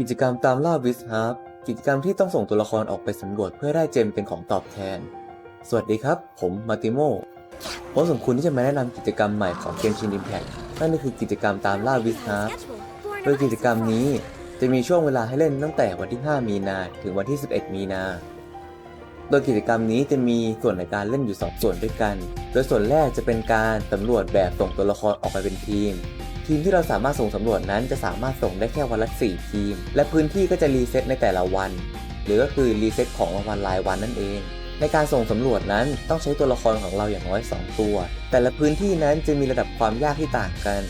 กิจกรรมตามล่าวิสฮาร์ปกิจกรรมที่ต้องส่งตัวละครออกไปสำรวจเพื่อได้เจมเป็นของตอบแทน สวัสดีครับ ผมมาติโมผมสมควรที่จะมาแนะนำกิจกรรมใหม่ของเกมชินอิมแพคนั่นก็คือกิจกรรมตามล่าวิสฮาร์ปโดยกิจกรรมนี้จะมีช่วงเวลาให้เล่นตั้งแต่วันที่ 5 มีนา ถึงวันที่ 11 มีนา โดยกิจกรรมนี้จะมีส่วนในการเล่นอยู่ 2 ส่วนด้วยกัน โดยส่วนแรกจะเป็นการสำรวจแบบส่งตัวละครออกไปเป็นทีม ทีมที่เราสามารถส่งสำรวจนั้นจะสามารถส่งได้แค่วันละ 4 ทีม และพื้นที่ก็จะรีเซ็ตในแต่ละวัน หรือก็คือรีเซ็ตของรางวัลรายวันนั่นเอง ในการส่งสำรวจนั้นต้องใช้ตัวละครของเราอย่างน้อย 2 ตัว แต่ละพื้นที่นั้นจะมีระดับความยากที่ต่างกัน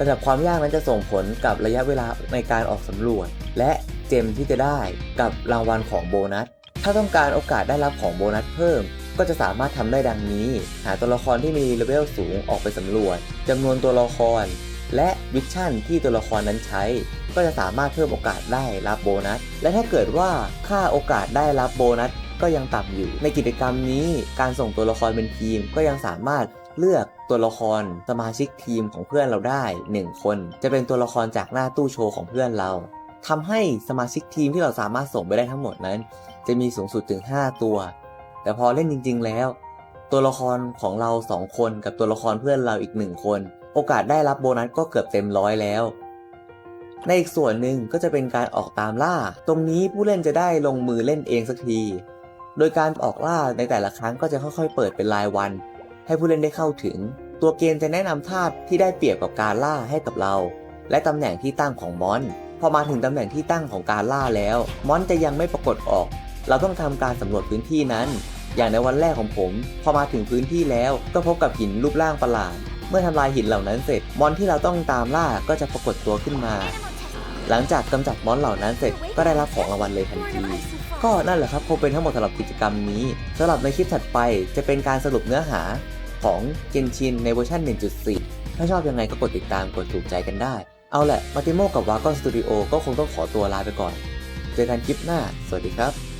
ระดับความยากนั้นจะส่งผลกับระยะเวลาในการออกสำรวจ และเจมที่จะได้กับรางวัลของโบนัส ถ้าต้องการโอกาสได้รับของโบนัสเพิ่มก็จะสามารถทำได้ดังนี้ หาตัวละครที่มีเลเวลสูงออกไปสำรวจจำนวนตัวละคร และวิชั่นที่ตัวละครนั้นใช้ ก็จะสามารถเพิ่มโอกาสได้รับโบนัส และถ้าเกิดว่าค่าโอกาสได้รับโบนัสก็ยังต่ำอยู่ ในกิจกรรมนี้การส่งตัวละครเป็นทีมก็ยังสามารถเลือกตัวละครสมาชิกทีมของเพื่อนเราได้ 1 คน จะเป็นตัวละครจากหน้าตู้โชว์ของเพื่อนเราทำให้สมาชิกทีมที่เราสามารถส่งไปได้ทั้งหมดนั้น จะมีสูงสุดถึง 5 ตัว แต่พอเล่นจริง ๆ แล้ว ตัวละครของเรา 2 คนกับตัวละครเพื่อนเราอีก 1 คน โอกาสได้รับโบนัสก็เกือบเต็มร้อยแล้ว ในอีกส่วนหนึ่งก็จะเป็นการออกตามล่า ตรงนี้ผู้เล่นจะได้ลงมือเล่นเองสักที โดยการออกล่าในแต่ละครั้งก็จะค่อยๆ เปิดเป็นรายวัน ให้ผู้เล่นได้เข้าถึง ตัวเกมจะแนะนำท่าที่ได้เปรียบกับการล่าให้กับเรา และตำแหน่งที่ตั้งของมอนพอมาถึงตำแหน่งที่ตั้งของการล่าแล้ว มอนจะยังไม่ปรากฏออก เราต้องทำการสำรวจพื้นที่นั้น อย่างในวันแรกของผม พอมาถึงพื้นที่แล้วก็พบกับหินรูปร่างประหลาด เมื่อทำลายหินเหล่านั้นเสร็จ มอนที่เราต้องตามล่าก็จะปรากฏตัวขึ้นมา หลังจากกำจัดมอนเหล่านั้นเสร็จก็ได้รับของรางวัลเลยทันที ก็นั่นแหละครับคงเป็นทั้งหมดสำหรับกิจกรรมนี้สำหรับในคลิปถัดไปจะเป็นการสรุปเนื้อหาของเกนชินในเวอร์ชัน 1.4 ถ้าชอบยังไงก็กดติดตามกดถูกใจกันได้ เอาแหละมาติโมกับวากอนสตูดิโอก็คงต้องขอตัวลาไปก่อน เจอกันคลิปหน้า สวัสดีครับ